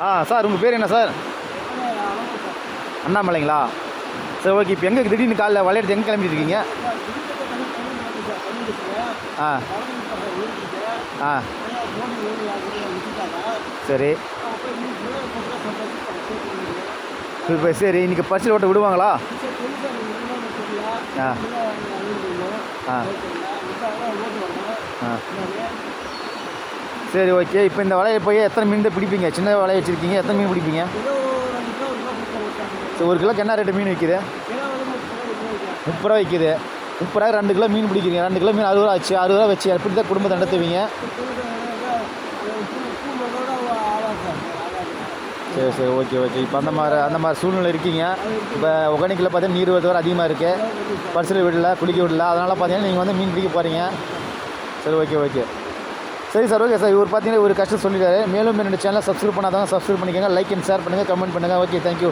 ஆ sir உங்கள் பேர் என்ன சார்? அண்ணாமலைங்களா? சரி ஓகே இப்போ எங்கே திடீர்னு காலைல விளையாட்டு எங்கே கிளம்பிட்டு இருக்கீங்க? ஆ. ஆ. சரி. இப்போ சரி இன்றைக்கி பரிசில் ஓட்ட விடுவாங்களா? ஆ ஆ. ஆ. சரி ஓகே இப்போ இந்த வலையை போய் எத்தனை மீன் தான் பிடிப்பீங்க? சின்ன வலையை வச்சுருக்கீங்க எத்தனை மீன் பிடிப்பீங்க? சரி ஒரு கிலோக்கு என்ன ரேட்டு மீன் விற்கிது முப்பது ரூபா விற்கிது முப்பது ரூபா ரெண்டு கிலோ மீன் பிடிக்கிறீங்க. ரெண்டு கிலோ மீன் அறுபது ரூபா ஆச்சு. அறுபது ரூபா வச்சு எப்படி தான் குடும்பத்தை நடத்துவீங்க? சரி சரி ஓகே ஓகே இப்போ அந்த மாதிரி அந்த மாதிரி சூழ்நிலை இருக்கீங்க. இப்போ ஒகனிக்கில் பார்த்தீங்கன்னா நீர் வரது வர அதிகமாக இருக்குது பரிசல் விடல குளிக்க விடல அதனால் பார்த்தீங்கன்னா நீங்கள் வந்து மீன் பிடிக்க போகிறீங்க சரி ஓகே ஓகே சரி சார் ஓகே சார். இவர் பார்த்தீங்கன்னா ஒரு கஷ்டம் சொல்லிட்டாரு. மேலும் என்னோட சேனலை சப்ஸ்கிரைப் பண்ணாதவங்க சப்ஸ்கிரைப் பண்ணிக்கோங்க. லைக் அண்ட் ஷேர் பண்ணுங்கள் கமெண்ட் பண்ணுங்கள் ஓகே தேங்க்யூ